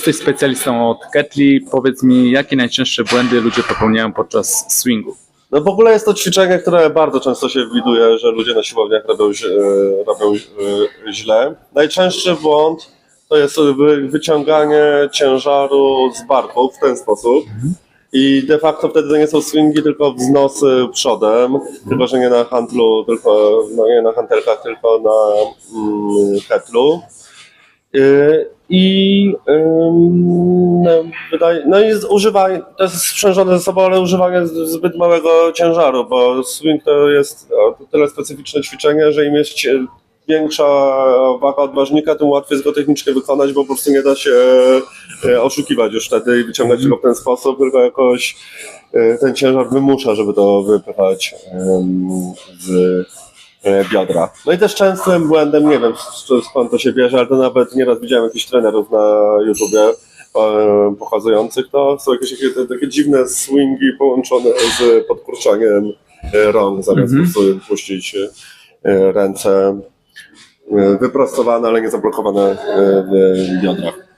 Jesteś specjalistą od ketli. Powiedz mi, jakie najczęstsze błędy ludzie popełniają podczas swingu? No w ogóle jest to ćwiczenie, które bardzo często się widuje, że ludzie na siłowniach robią, e, robią e, źle. Najczęstszy błąd to jest wy- wyciąganie ciężaru z barków w ten sposób. I de facto wtedy to nie są swingi, tylko wznosy przodem, tylko że nie na handlu, tylko no nie na hantelkach, tylko na mm, ketlu. Y, I no, wydaje, no z- używanie, to jest sprzężone ze sobą, ale używanie zbyt małego ciężaru, bo swing to jest o, to tyle specyficzne ćwiczenie, że im jest większa waga odważnika, tym łatwiej jest go technicznie wykonać, bo po prostu nie da się e, oszukiwać już wtedy i wyciągać go w ten sposób, tylko jakoś e, ten ciężar wymusza, żeby to wypychać em, z e, biodra. No i też częstym błędem, nie wiem skąd to się bierze, ale to nawet nieraz widziałem jakichś trenerów na YouTubie e, pokazujących to, są jakieś takie, takie dziwne swingi połączone z podkurczaniem e, rąk, zamiast po prostu puścić e, ręce e, wyprostowane, ale nie zablokowane e, w biodrach.